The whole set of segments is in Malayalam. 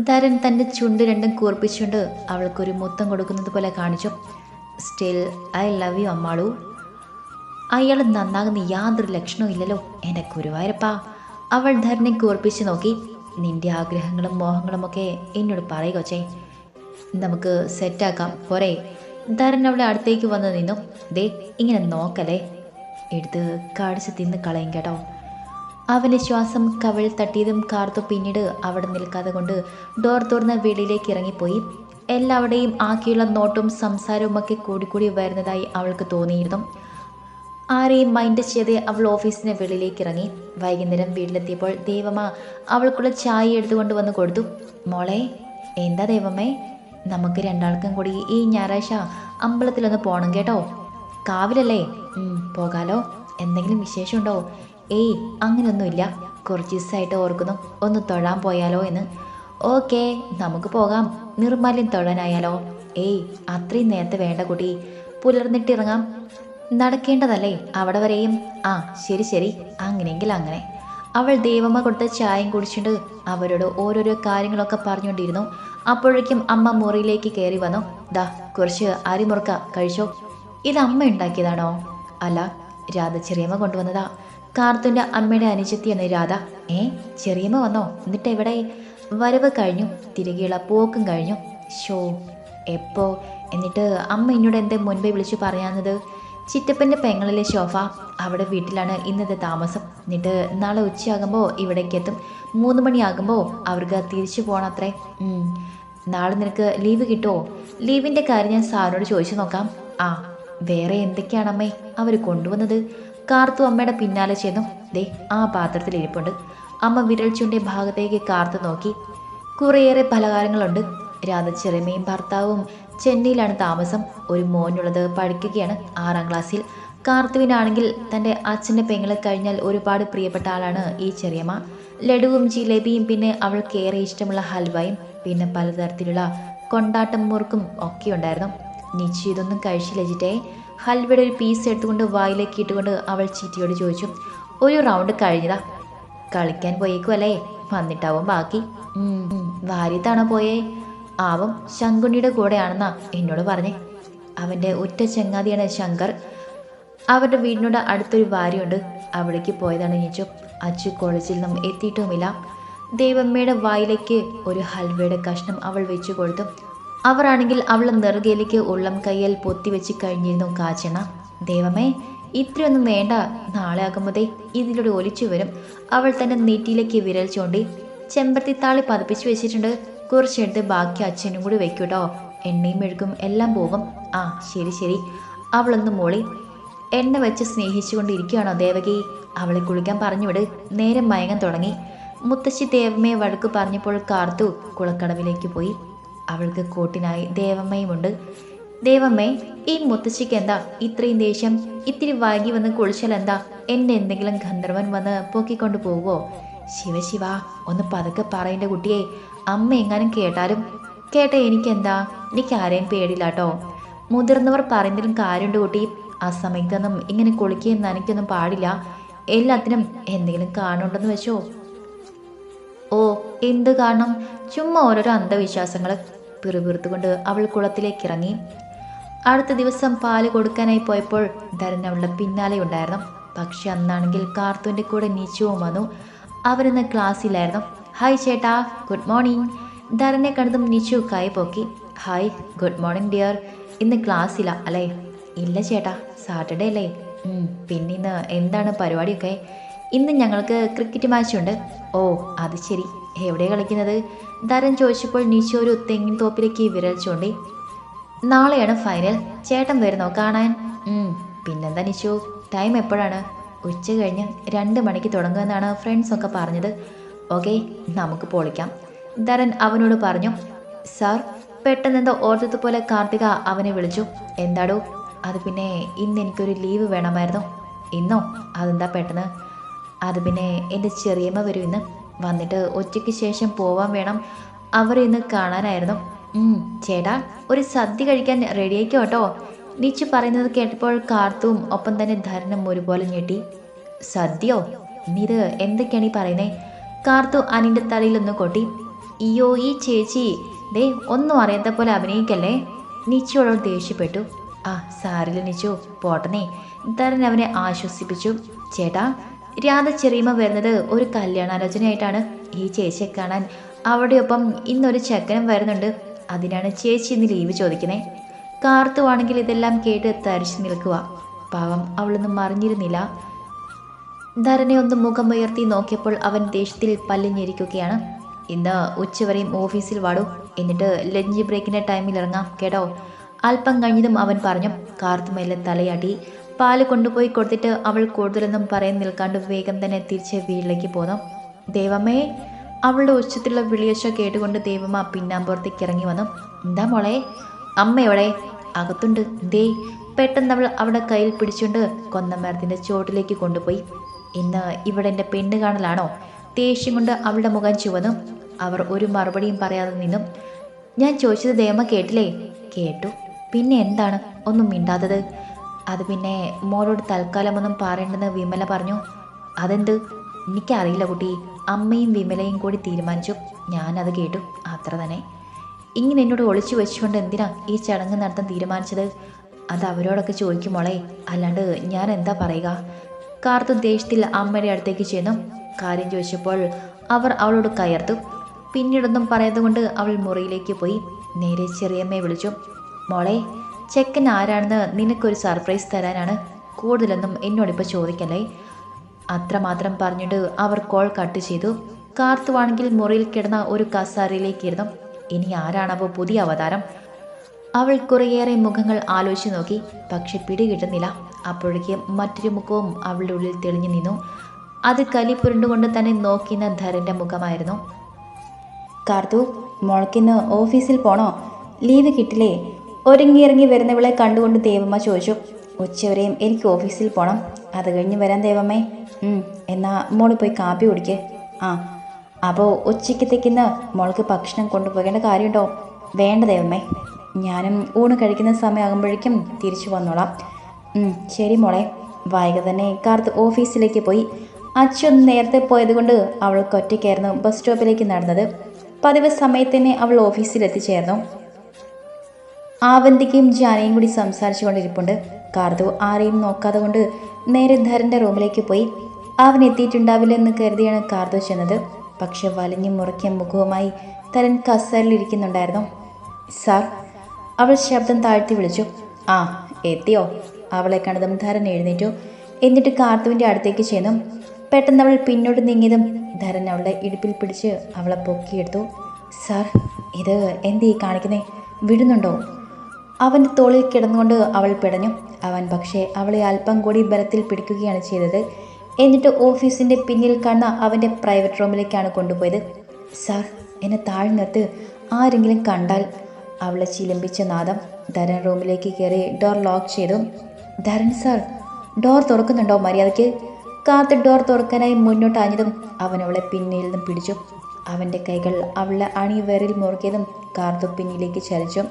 ധരൻ തന്റെ ചുണ്ട് രണ്ടും കൂർപ്പിച്ചുകൊണ്ട് അവൾക്കൊരു മുത്തം കൊടുക്കുന്നത് പോലെ കാണിച്ചു. Still I love you Ammalu. അയാൾ നന്നാകുന്ന യാതൊരു ലക്ഷണവും ഇല്ലല്ലോ. എന്റെ ഗുരുവായൂരപ്പാ. അവൾ ധരനെ കൂർപ്പിച്ച് നോക്കി. നിന്റെ ആഗ്രഹങ്ങളും മോഹങ്ങളും ഒക്കെ എന്നോട് പറയുക കൊച്ചേ. നമുക്ക് സെറ്റാക്കാം പോരെ. ധരൻ അവളെ അടുത്തേക്ക് വന്ന് നിന്നു. ദേ ഇങ്ങനെ നോക്കല്ലേ. എടുത്ത് കാടിച്ച് തിന്ന് കളയും കേട്ടോ. അവന്റെ ശ്വാസം കവൾ തട്ടിയതും കാർത്തു പിന്നീട് അവിടെ നിൽക്കാതെ കൊണ്ട് ഡോർ തുറന്ന് വെളിയിലേക്ക് ഇറങ്ങിപ്പോയി. എല്ലാവരുടെയും ആക്കിയുള്ള നോട്ടും സംസാരവും ഒക്കെ കൂടിക്കൂടി വരുന്നതായി അവൾക്ക് തോന്നിയിരുന്നു. ആരെയും മൈൻഡ് ചെയ്ത് അവൾ ഓഫീസിന് വെളിയിലേക്ക് ഇറങ്ങി. വൈകുന്നേരം വീട്ടിലെത്തിയപ്പോൾ ദേവമ്മ അവൾക്കുള്ള ചായ എടുത്തുകൊണ്ട് വന്ന് കൊടുത്തു. മോളെ എന്താ ദേവമ്മേ നമുക്ക് രണ്ടാൾക്കും കൂടി ഈ ഞായറാഴ്ച അമ്പലത്തിലൊന്ന് പോകണം കേട്ടോ. കാവിലല്ലേ? പോകാലോ. എന്തെങ്കിലും വിശേഷമുണ്ടോ? ഏയ് അങ്ങനെയൊന്നുമില്ല കുറച്ച് ദിവസമായിട്ട് ഓർക്കുന്നു. ഒന്ന് തൊഴാൻ പോയാലോ എന്ന്. ഓക്കേ നമുക്ക് പോകാം. നിർമ്മല്യം തൊഴാനായാലോ? ഏയ് അത്രയും നേരത്തെ വേണ്ട കുട്ടി. പുലർന്നിട്ടിറങ്ങാം. നടക്കേണ്ടതല്ലേ? അവിടെ വരെയും. ആ ശരി ശരി. അങ്ങനെയെങ്കിൽ അങ്ങനെ. അവൾ ദേവമ്മ കൊടുത്ത ചായയും കുടിച്ചിട്ട് അവരോട് ഓരോരോ കാര്യങ്ങളൊക്കെ പറഞ്ഞുകൊണ്ടിരുന്നു. അപ്പോഴേക്കും അമ്മ മുറിയിലേക്ക് കയറി വന്നു. ദാ കുറച്ച് അരിമുറുക്ക കഴിച്ചോ. ഇത് അമ്മ ഉണ്ടാക്കിയതാണോ? അല്ല രാധ ചെറിയമ്മ കൊണ്ടുവന്നതാ. കാർത്തുന്റെ അമ്മയുടെ അനുജത്തിയാണ് രാധ. ഏ ചെറിയമ്മ വന്നോ? എന്നിട്ട് എവിടെ? വരവ് കഴിഞ്ഞു തിരികെയുള്ള പോക്കും കഴിഞ്ഞു. ഷോ എപ്പോ? എന്നിട്ട് അമ്മ എന്നോട് എന്തേ മുൻപേ വിളിച്ചു പറയാഞ്ഞത്? ചിറ്റപ്പന്റെ പെങ്ങളിലെ ശോഭ? അവിടെ വീട്ടിലാണ് ഇന്നത്തെ താമസം. എന്നിട്ട് നാളെ ഉച്ചയാകുമ്പോൾ ഇവിടേക്ക് എത്തും. മൂന്ന് മണിയാകുമ്പോൾ അവർക്ക് തിരിച്ചു പോകണത്രേ നാളെ നിനക്ക് ലീവ് കിട്ടുമോ ലീവിന്റെ കാര്യം ഞാൻ സാറിനോട് ചോദിച്ചു നോക്കാം. ആ വേറെ എന്തൊക്കെയാണമ്മേ? അവർ കൊണ്ടുവന്നത്? കാർത്തു അമ്മയുടെ പിന്നാലെ ചെന്നു. ദേ ആ പാത്രത്തിൽ ഇരിപ്പുണ്ട്. അമ്മ വിരൽ ചൂണ്ടിയ ഭാഗത്തേക്ക് കാർത്തു നോക്കി. കുറേയേറെ പലഹാരങ്ങളുണ്ട്. രാധ ചെറുമയും ഭർത്താവും ചെന്നൈയിലാണ് താമസം. ഒരു മോനുള്ളത് പഠിക്കുകയാണ് ആറാം ക്ലാസ്സിൽ. കാർത്തുവിനാണെങ്കിൽ തന്റെ അച്ഛന്റെ പെങ്ങളെ കഴിഞ്ഞാൽ ഒരുപാട് പ്രിയപ്പെട്ട ആളാണ് ഈ ചെറിയമ്മ. ലഡുവും ജിലേബിയും പിന്നെ അവൾക്ക് ഏറെ ഇഷ്ടമുള്ള ഹൽവയും പിന്നെ പലതരത്തിലുള്ള കൊണ്ടാട്ടം മുറുക്കും ഒക്കെ ഉണ്ടായിരുന്നു. നിശ്ചയിതൊന്നും കഴിച്ചില്ല ജിറ്റേ ഹൽവയുടെ ഒരു പീസ് എടുത്തുകൊണ്ട് വായിലേക്ക് ഇട്ടുകൊണ്ട് അവൾ ചീറ്റിയോട് ചോദിച്ചു ഒരു റൗണ്ട് കഴിഞ്ഞതാ. കളിക്കാൻ പോയേക്കും അല്ലേ വന്നിട്ടാവും ബാക്കി. വാര്യത്താണോ പോയേ? ആവും ശങ്കുണ്ണിയുടെ കൂടെയാണെന്നാ എന്നോട് പറഞ്ഞേ. അവന്റെ ഒറ്റ ചങ്ങാതിയാണ് ശങ്കർ. അവരുടെ വീടിനോട് അടുത്തൊരു വാരിയുണ്ട്. അവിടേക്ക് പോയതാണ് ചോദിച്ചു അച്ചു കോളേജിൽ നിന്നും എത്തിയിട്ടുമില്ല. ദേവമ്മയുടെ വായിലേക്ക് ഒരു ഹൽവയുടെ കഷ്ണം അവൾ വെച്ചു കൊടുത്തു. അവരാണെങ്കിൽ അവൾ നെറുകയിലേക്ക് ഉള്ളം കയ്യിൽ പൊത്തിവെച്ച് കഴിഞ്ഞിരുന്നു കാച്ചണ. ദേവമേ ഇത്രയൊന്നും വേണ്ട. നാളെ ആകുമ്പോതേ ഇതിലൂടെ ഒലിച്ചു വരും. അവൾ തന്നെ നെറ്റിയിലേക്ക് വിരൽ ചൂണ്ടി ചെമ്പത്തിത്താളി പതിപ്പിച്ചു വെച്ചിട്ടുണ്ട്. കുറച്ചെടുത്ത് ബാക്കി അച്ഛനും കൂടി വെക്കൂട്ടോ എണ്ണയും മെഴുകും എല്ലാം പോകും. ആ ശരി ശരി. അവളൊന്ന് മോളി. എണ്ണ വെച്ച് സ്നേഹിച്ചുകൊണ്ടിരിക്കുകയാണോ ദേവകി? അവളെ കുളിക്കാൻ പറഞ്ഞുവിട്. നേരം മയങ്ങാൻ തുടങ്ങി. മുത്തശ്ശി ദേവമേ വഴക്ക് പറഞ്ഞപ്പോൾ കാർത്തു കുളക്കടവിലേക്ക് പോയി. അവൾക്ക് കൂട്ടിനായി ദേവമ്മയുമുണ്ട്. ദേവമ്മേ ഈ മുത്തശ്ശിക്ക് എന്താ ഇത്രയും ദേഷ്യം ഇത്തിരി വൈകി വന്ന് കുളിച്ചാൽ എന്താ എന്നെ എന്തെങ്കിലും ഗന്ധർവൻ വന്ന് പൊക്കിക്കൊണ്ട് പോവോ ശിവശിവ ഒന്ന് പതുക്കെ പറയേണ്ട കുട്ടിയെ. അമ്മ എങ്ങാനും കേട്ടാലും കേട്ട എനിക്കെന്താ? എനിക്ക് ആരെയും പേടിയില്ലാട്ടോ. മുതിർന്നവർ പറയുന്നതിലും കാര്യമുണ്ട് കുട്ടി. ആ സമയത്തൊന്നും ഇങ്ങനെ കുളിക്കുകയും നനയ്ക്കൊന്നും പാടില്ല. എല്ലാത്തിനും എന്തെങ്കിലും കാണുന്നുണ്ടെന്ന് വെച്ചോ? എന്ത് കാരണം? ചുമ്മാ ഓരോരോ അന്ധവിശ്വാസങ്ങൾ പിറുപിറുത്തുകൊണ്ട് അവൾ കുളത്തിലേക്ക് ഇറങ്ങി. അടുത്ത ദിവസം പാൽ കൊടുക്കാനായി പോയപ്പോൾ ധരൻ അവളുടെ പിന്നാലെ ഉണ്ടായിരുന്നു. പക്ഷെ അന്നാണെങ്കിൽ കാർത്തുവിന്റെ കൂടെ നീച്ചുവും വന്നു. അവരിന്ന് ക്ലാസ്സിലായിരുന്നു. ഹായ് ചേട്ടാ ഗുഡ് മോർണിംഗ്. ധരനെ കണ്ടതും നീച്ചു കൈ പൊക്കി. Hi good morning dear. ഇന്ന് ക്ലാസ്സില്ല അല്ലേ? ഇല്ല ചേട്ടാ സാറ്റർഡേ അല്ലേ? പിന്നെ ഇന്ന് എന്താണ് പരിപാടിയൊക്കെ? ഇന്ന് ഞങ്ങൾക്ക് ക്രിക്കറ്റ് മാച്ച് ഉണ്ട്. ഓ അത് ശരി. എവിടെ കളിക്കുന്നത്? ധരൻ ചോദിച്ചപ്പോൾ നീശോ ഒരു തെങ്ങിൻ തോപ്പിലേക്ക് വിരൽ ചൂണ്ടി. നാളെയാണ് ഫൈനൽ ചേട്ടൻ വരുന്നോ കാണാൻ? പിന്നെന്താ നിച്ചു ടൈം എപ്പോഴാണ്? ഉച്ച കഴിഞ്ഞ് രണ്ട് മണിക്ക് തുടങ്ങുമെന്നാണ് ഫ്രണ്ട്സൊക്കെ പറഞ്ഞത്. ഓക്കെ നമുക്ക് പൊളിക്കാം. ധരൻ അവനോട് പറഞ്ഞു സാർ പെട്ടെന്നെന്തോ ഓർത്തത് പോലെ കാർത്തിക അവനെ വിളിച്ചു. എന്താടോ? അത് പിന്നെ ഇന്ന് എനിക്കൊരു ലീവ് വേണമായിരുന്നു. ഇന്നോ? അതെന്താ പെട്ടെന്ന്? അത് പിന്നെ എന്റെ ചെറിയമ്മ വരും ഇന്ന്. വന്നിട്ട് ഉച്ചയ്ക്ക് ശേഷം പോവാൻ വേണം. അവർ ഇന്ന് കാണാനായിരുന്നു. ചേട്ടാ ഒരു സദ്യ കഴിക്കാൻ റെഡിയായിക്കോ കേട്ടോ നീച്ച് പറയുന്നത് കേട്ടപ്പോൾ കാർത്തും ഒപ്പം തന്നെ ധരണം ഒരുപോലെ ഞെട്ടി. സദ്യയോ? നീ ഇത് എന്തൊക്കെയാണ് ഈ പറയുന്നേ? കാർത്തു അനിന്റെ തലയിലൊന്ന് കൊട്ടി. അയ്യോ ഈ ചേച്ചി. ദേ ഒന്നും അറിയാത്ത പോലെ അഭിനയിക്കല്ലേ? നിച്ചോടോട് ദേഷ്യപ്പെട്ടു. ആ സാരില്ല നിച്ചു. പോട്ടനെ ധരൻ അവനെ ആശ്വസിപ്പിച്ചു. ചേട്ടാ രാധ ചെറിയമ്മ വരുന്നത് ഒരു കല്യാണാലോചനയായിട്ടാണ് ഈ ചേച്ചിയെ കാണാൻ. അവിടെ ഒപ്പം ഇന്നൊരു ചെക്കനും വരുന്നുണ്ട്. അതിനാണ് ചേച്ചി ഇന്ന് ലീവ് ചോദിക്കുന്നത് കാർത്തുവാണെങ്കിൽ ഇതെല്ലാം കേട്ട് തരിച്ചു നിൽക്കുക. പാവം അവളൊന്നും മറിഞ്ഞിരുന്നില്ല. ധരനെ ഒന്ന് മുഖം ഉയർത്തി നോക്കിയപ്പോൾ അവൻ ദേഷ്യത്തിൽ പല്ലിഞ്ഞിരിക്കുകയാണ്. ഇന്ന് ഉച്ചവരെയും ഓഫീസിൽ വാടൂ. എന്നിട്ട് ലഞ്ച് ബ്രേക്കിന്റെ ടൈമിൽ ഇറങ്ങാം കേട്ടോ? അല്പം കഴിഞ്ഞതും അവൻ പറഞ്ഞു. കാർത്തുമേലെ തലയാട്ടി. പാൽ കൊണ്ടുപോയി കൊടുത്തിട്ട് അവൾ കൂടുതലൊന്നും പറയാൻ നിൽക്കാണ്ട് വേഗം തന്നെ തിരിച്ച് വീട്ടിലേക്ക് പോന്നു. ദേവമ്മേ അവളുടെ ഉച്ചത്തിലുള്ള വിളിയൊച്ച കേട്ടുകൊണ്ട് ദേവമ്മ പിന്നാമ്പുറത്തേക്ക് ഇറങ്ങി വന്നു. എന്താ മോളെ? അമ്മയോടെ അകത്തുണ്ട്. ദേ പെട്ടെന്ന് അവൾ അവിടെ കയ്യിൽ പിടിച്ചുകൊണ്ട് കൊന്നമരത്തിന്റെ ചോട്ടിലേക്ക് കൊണ്ടുപോയി. ഇന്ന് ഇവിടെ എന്റെ പെണ്ണ് കാണലാണോ? ദേഷ്യം കൊണ്ട് അവളുടെ മുഖം ചുവന്നു. അവർ ഒരു മറുപടിയും പറയാതെ നിന്നും. ഞാൻ ചോദിച്ചത് ദേവമ്മ കേട്ടില്ലേ? കേട്ടു. പിന്നെ എന്താണ്? ഒന്നും മിണ്ടാത്തത്. അത് പിന്നെ മോളോട് തൽക്കാലമൊന്നും പറയണ്ടെന്ന് വിമല പറഞ്ഞു. അതെന്ത്? എനിക്കറിയില്ല കുട്ടി. അമ്മയും വിമലയും കൂടി തീരുമാനിച്ചു. ഞാനത് കേട്ടു. അത്ര തന്നെ. ഇങ്ങനെ എന്നോട് ഒളിച്ചു വെച്ചുകൊണ്ട് എന്തിനാ ഈ ചടങ്ങ് നടത്താൻ തീരുമാനിച്ചത്? അത് അവരോടൊക്കെ ചോദിക്കും മോളെ. അല്ലാണ്ട് ഞാൻ എന്താ പറയുക? കാർത്തു ദേഷ്യത്തിൽ അമ്മയുടെ അടുത്തേക്ക് ചെന്നു. കാര്യം ചോദിച്ചപ്പോൾ അവർ അവളോട് കയർത്തു. പിന്നീടൊന്നും പറയാതെ കൊണ്ട് അവൾ മുറിയിലേക്ക് പോയി. നേരെ ചെറിയമ്മയെ വിളിച്ചു. മോളെ ചെക്കൻ ആരാണെന്ന് നിനക്കൊരു സർപ്രൈസ് തരാനാണ് കൂടുതലൊന്നും എന്നോടിപ്പോൾ ചോദിക്കല്ലേ? അത്രമാത്രം പറഞ്ഞിട്ട് അവർ കോൾ കട്ട് ചെയ്തു. കാർത്തുവാണെങ്കിൽ മുറിയിൽ കിടന്ന ഒരു കസാരയിലേക്കിരുന്നു. ഇനി ആരാണവോ പുതിയ അവതാരം? അവൾ കുറേയേറെ മുഖങ്ങൾ ആലോചിച്ച് നോക്കി. പക്ഷെ പിടികിട്ടുന്നില്ല അപ്പോഴേക്ക് മറ്റൊരു മുഖവും അവളുടെ ഉള്ളിൽ തെളിഞ്ഞു നിന്നു. അത് കലി പുരണ്ടുകൊണ്ട് തന്നെ നോക്കിന ധരന്റെ മുഖമായിരുന്നു. കാർത്തു മുളക്കിന്ന് ഓഫീസിൽ പോണോ? ലീവ് കിട്ടില്ലേ? ഒരുങ്ങിയിറങ്ങി വരുന്നവളെ കണ്ടുകൊണ്ട് ദേവമ്മ ചോദിച്ചു ഉച്ചവരെയും എനിക്ക് ഓഫീസിൽ പോകണം അത് കഴിഞ്ഞ് വരാൻ ദേവമ്മേ. എന്നാ മോൾ പോയി കാപ്പി കുടിക്കേ. ആ അപ്പോൾ ഉച്ചയ്ക്കത്തേക്കിന്ന് മോൾക്ക് ഭക്ഷണം കൊണ്ടുപോകേണ്ട കാര്യമുണ്ടോ? വേണ്ട ദേവമ്മേ. ഞാനും ഊണ് കഴിക്കുന്ന സമയമാകുമ്പോഴേക്കും തിരിച്ചു വന്നോളാം. ശരി മോളെ. വൈകി തന്നെ കാർത്ത് ഓഫീസിലേക്ക് പോയി. അച്ഛൻ നേരത്തെ പോയതുകൊണ്ട് അവൾക്ക് ഒറ്റയ്ക്കായിരുന്നു ബസ് സ്റ്റോപ്പിലേക്ക് നടന്നത്. പതിവ് സമയത്ത് തന്നെ അവൾ ഓഫീസിൽ എത്തിച്ചേർന്നു ആവന്തികയും ജാനയും കൂടി സംസാരിച്ചു കൊണ്ടിരിപ്പുണ്ട്. കാർദു ആരെയും നോക്കാതെ കൊണ്ട് നേരെ ധരന്റെ റൂമിലേക്ക് പോയി. അവൻ എത്തിയിട്ടുണ്ടാവില്ലെന്ന് കരുതിയാണ് കാർദു ചെന്നത്. പക്ഷെ വലിഞ്ഞു മുറുക്കിയ മുഖവുമായി തരൻ കസേരയിലിരിക്കുന്നുണ്ടായിരുന്നു. സാർ അവൾ ശബ്ദം താഴ്ത്തി വിളിച്ചു. ആ എത്തിയോ? അവളെ കണ്ടതും ധരൻ എഴുന്നേറ്റു. എന്നിട്ട് കാർത്തുവിന്റെ അടുത്തേക്ക് ചെന്നു. പെട്ടെന്ന് അവൾ പിന്നോട്ട് നീങ്ങിയതും ധരൻ അവളുടെ ഇടുപ്പിൽ പിടിച്ച് അവളെ പൊക്കിയെടുത്തു. സാർ ഇത് എന്തീ കാണിക്കുന്നേ? വിടുന്നുണ്ടോ? അവന്റെ തോളിൽ കിടന്നുകൊണ്ട് അവൾ പിടഞ്ഞു. അവൻ പക്ഷേ അവളെ അല്പം കൂടി ബലത്തിൽ പിടിക്കുകയാണ് ചെയ്തത്. എന്നിട്ട് ഓഫീസിന്റെ പിന്നിൽ കാണുന്ന അവന്റെ പ്രൈവറ്റ് റൂമിലേക്കാണ് കൊണ്ടുപോയത്. സാർ എന്നെ താഴ്ന്നിട്ട് ആരെങ്കിലും കണ്ടാൽ അവളെ ചിലമ്പിച്ച നാദം. ധരൻ റൂമിലേക്ക് കയറി ഡോർ ലോക്ക് ചെയ്തു. ധരൻ സാർ ഡോർ തുറക്കുന്നുണ്ടോ മര്യാദയ്ക്ക്? കാത്ത് ഡോർ തുറക്കാനായി മുന്നോട്ട് ആഞ്ഞതും അവൻ അവളെ പിന്നിൽ നിന്നും പിടിച്ചു. അവന്റെ കൈകൾ അവളെ അണിവേറിൽ മുറുക്കിയതും കാർത്തു പിന്നിലേക്ക് ചലിച്ചു.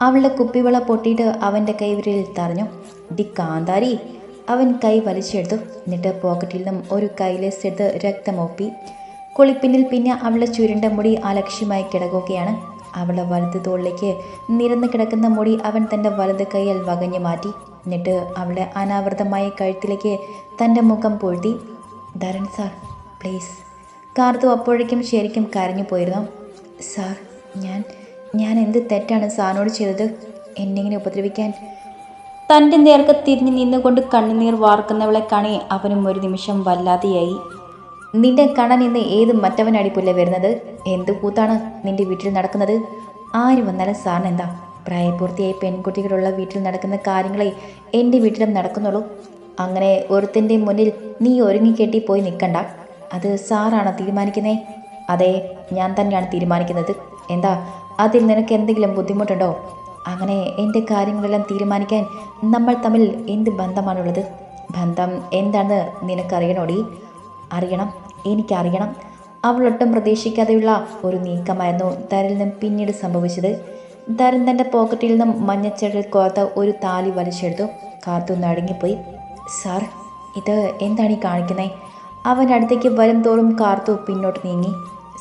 അവളുടെ കുപ്പിവള പൊട്ടിയിട്ട് അവന്റെ കൈവിരലിൽ തറഞ്ഞു. ഡി കാന്താരി അവൻ കൈ വലിച്ചെടുത്തു. എന്നിട്ട് പോക്കറ്റിൽ നിന്നും ഒരു കൈലേസ് എടുത്ത് രക്തമൊപ്പി കുളിപ്പിന്നിൽ പിന്നെ അവളുടെ ചുരുണ്ട മുടി അലക്ഷ്യമായി കിടക്കുകയാണ്. അവളുടെ വലത് തോളിലേക്ക് നിരന്ന് കിടക്കുന്ന മുടി അവൻ തന്റെ വലത് കൈയിൽ വകഞ്ഞു മാറ്റി. എന്നിട്ട് അവളെ അനാവൃതമായ കഴുത്തിലേക്ക് തന്റെ മുഖം പൊഴുതി. Dharan sir please. കാർത്തു അപ്പോഴേക്കും ശരിക്കും കരഞ്ഞു പോയിരുന്നു. സാർ ഞാൻ ഞാൻ എന്ത് തെറ്റാണ് സാറിനോട് ചെയ്തത്? എന്നെങ്ങനെ ഉപദ്രവിക്കാൻ? തന്റെ നേർക്ക് തിരിഞ്ഞു നിന്നുകൊണ്ട് കണ്ണുനീർ വാർക്കുന്നവളെ കാണി അവനും ഒരു നിമിഷം വല്ലാതെയായി. നിന്റെ കണ ഇന്ന് ഏത് മറ്റവനടിപ്പുല്ലേ വരുന്നത്? എന്ത് കൂത്താണ് നിന്റെ വീട്ടിൽ നടക്കുന്നത്? ആര് വന്നാലും സാറിന് എന്താ പ്രായപൂർത്തിയായി പെൺകുട്ടികളുള്ള വീട്ടിൽ നടക്കുന്ന കാര്യങ്ങളെ എന്റെ വീട്ടിലും നടക്കുന്നുള്ളൂ. അങ്ങനെ ഒരുത്തിന്റെ മുന്നിൽ നീ ഒരുങ്ങിക്കെട്ടി പോയി നിൽക്കണ്ട. അത് സാറാണ് തീരുമാനിക്കുന്നേ? അതെ ഞാൻ തന്നെയാണ് തീരുമാനിക്കുന്നത്. എന്താ അതിൽ നിനക്ക് എന്തെങ്കിലും ബുദ്ധിമുട്ടുണ്ടോ? അങ്ങനെ എന്റെ കാര്യങ്ങളെല്ലാം തീരുമാനിക്കാൻ നമ്മൾ തമ്മിൽ എന്ത് ബന്ധമാണുള്ളത്? ബന്ധം എന്താണെന്ന് നിനക്കറിയണോടി? അറിയണം എനിക്കറിയണം. അവളൊട്ടും പ്രതീക്ഷിക്കാതെയുള്ള ഒരു നീക്കമായിരുന്നു ധരൽ നിന്നും പിന്നീട് സംഭവിച്ചത്. ധരൻ തന്റെ പോക്കറ്റിൽ നിന്നും മഞ്ഞച്ചെടിൽ കോർത്ത ഒരു താലി വലിച്ചെടുത്തു. കാത്തു നടുങ്ങിപ്പോയി. സാർ ഇത് എന്താണ് ഈ കാണിക്കുന്നത് അവൻ അടുത്തേക്ക് വരും തോറും കാർത്തു പിന്നോട്ട് നീങ്ങി.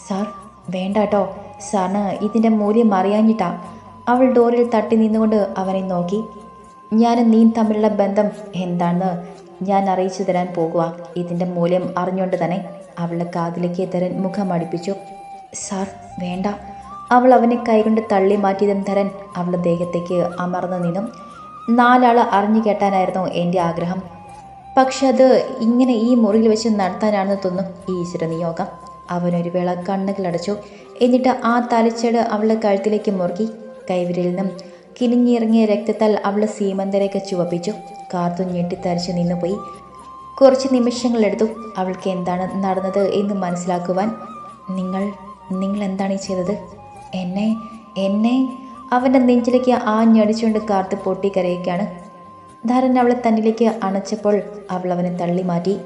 സാർ വേണ്ട കേട്ടോ സാറിന് ഇതിന്റെ മൂല്യം അറിയാഞ്ഞിട്ടാ അവൾ ഡോറിൽ തട്ടി നിന്നുകൊണ്ട് അവനെ നോക്കി. ഞാനും നീ തമ്മിലുള്ള ബന്ധം എന്താണെന്ന് ഞാൻ അറിയിച്ചു തരാൻ പോകുക ഇതിന്റെ മൂല്യം അറിഞ്ഞുകൊണ്ട് തന്നെ അവളുടെ കാതിലേക്ക് തരൻ മുഖം അടിപ്പിച്ചു. സാർ വേണ്ട. അവൾ അവനെ കൈകൊണ്ട് തള്ളി മാറ്റിയതും തരൻ അവളുടെ ദേഹത്തേക്ക് അമർന്നു നിന്നും. നാലാൾ അറിഞ്ഞു കേട്ടാനായിരുന്നു എന്റെ ആഗ്രഹം. പക്ഷെ അത് ഇങ്ങനെ ഈ മുറിയിൽ വെച്ച് നടത്താനാണെന്ന് തോന്നും ഈശ്വര നിയോഗം. അവനൊരു വേള കണ്ണുകളടച്ചു. എന്നിട്ട് ആ തലച്ചേട് അവളുടെ കഴുത്തിലേക്ക് മുറുക്കി കൈവിരലിൽ നിന്നും കിനിഞ്ഞിറങ്ങിയ രക്തത്താൽ അവളെ സീമന്തരയൊക്കെ ചുവപ്പിച്ചു. കാത്തു ഞെട്ടിത്തരിച്ചു നിന്നുപോയി. കുറച്ച് നിമിഷങ്ങളെടുത്തു അവൾക്ക് എന്താണ് നടന്നത് എന്ന് മനസ്സിലാക്കുവാൻ. നിങ്ങൾ നിങ്ങൾ എന്താണ് ഈ ചെയ്തത്? എന്നെ എന്നെ? അവന്റെ നെഞ്ചിലേക്ക് ആഞ്ഞടിച്ചുകൊണ്ട് കാർത്ത് പൊട്ടിക്കരയുകയാണ്. ധാരൻ അവളെ തന്നിലേക്ക് അണച്ചപ്പോൾ അവൾ അവനെ തള്ളി മാറ്റി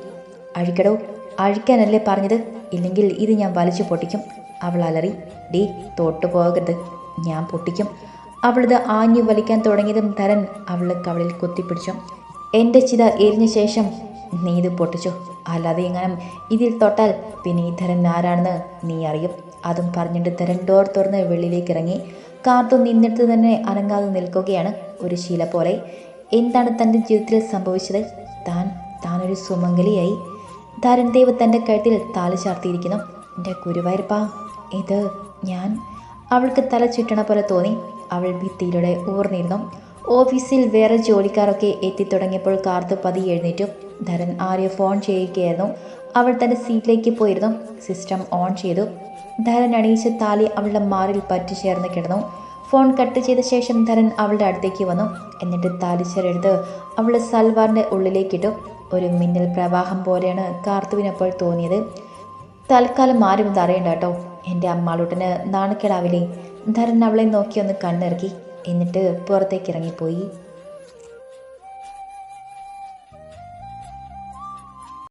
അഴിക്കടോ അഴിക്കാനല്ലേ പറഞ്ഞത്? ഇല്ലെങ്കിൽ ഇത് ഞാൻ വലിച്ചു പൊട്ടിക്കും. അവൾ അലറി ഡീ തോട്ടു പോകരുത്. ഞാൻ പൊട്ടിക്കും. അവളിത് ആഞ്ഞു വലിക്കാൻ തുടങ്ങിയതും തരൻ അവളെ കവളിൽ കുത്തിപ്പിടിച്ചു. എന്റെ ചിത എരിഞ്ഞ ശേഷം നീ ഇത് പൊട്ടിച്ചു? അല്ലാതെ ഇങ്ങനെ ഇതിൽ തൊട്ടാൽ പിന്നെ ഈ ധരൻ ആരാണെന്ന് നീ അറിയും. അതും പറഞ്ഞിട്ട് ധരൻ ഡോർ തുറന്ന് വെളിയിലേക്ക് ഇറങ്ങി. കാത്തു നിന്നിട്ട് തന്നെ അനങ്ങാതെ നിൽക്കുകയാണ് ഒരു ശീല പോലെ. എന്താണ് തന്റെ ജീവിതത്തിൽ സംഭവിച്ചത്? താൻ താനൊരു സുമംഗലിയായി. ധരൻ ദേവ് തന്റെ കഴുത്തിൽ താലി ചാർത്തിയിരിക്കുന്നു. എന്റെ ഗുരുവായൂരപ്പാ ഇത് ഞാൻ അവൾക്ക് തല ചുറ്റണ പോലെ തോന്നി. അവൾ ഭിത്തിയിലൂടെ ഊർന്നിരുന്നു. ഓഫീസിൽ വേറെ ജോലിക്കാരൊക്കെ എത്തിത്തുടങ്ങിയപ്പോൾ കാർത്ത് പതി എഴുന്നേറ്റു. ധരൻ ആര്യ ഫോൺ ചെയ്യുകയായിരുന്നു. അവൾ തന്റെ സീറ്റിലേക്ക് പോയിരുന്നു. സിസ്റ്റം ഓൺ ചെയ്തു. ധരൻ അണിയിച്ച താലി അവളുടെ മാറിൽ പറ്റി ചേർന്ന് കിടന്നു. ഫോൺ കട്ട് ചെയ്ത ശേഷം ധരൻ അവളുടെ അടുത്തേക്ക് വന്നു. എന്നിട്ട് താലി താലിച്ചരെടുത്ത് അവളുടെ സൽവാറിന്റെ ഉള്ളിലേക്കിട്ടു ഒരു മിന്നൽ പ്രവാഹം പോലെയാണ് കാർത്തുവിനപ്പോൾ തോന്നിയത്. തൽക്കാലം ആരും ഇത് അറിയണ്ട കേട്ടോ. എന്റെ അമ്മാളൂട്ടന് നാണക്കേടാവില്ലേ? ധരൻ അവളെ നോക്കി ഒന്ന് എന്നിട്ട് പുറത്തേക്ക് ഇറങ്ങിപ്പോയി.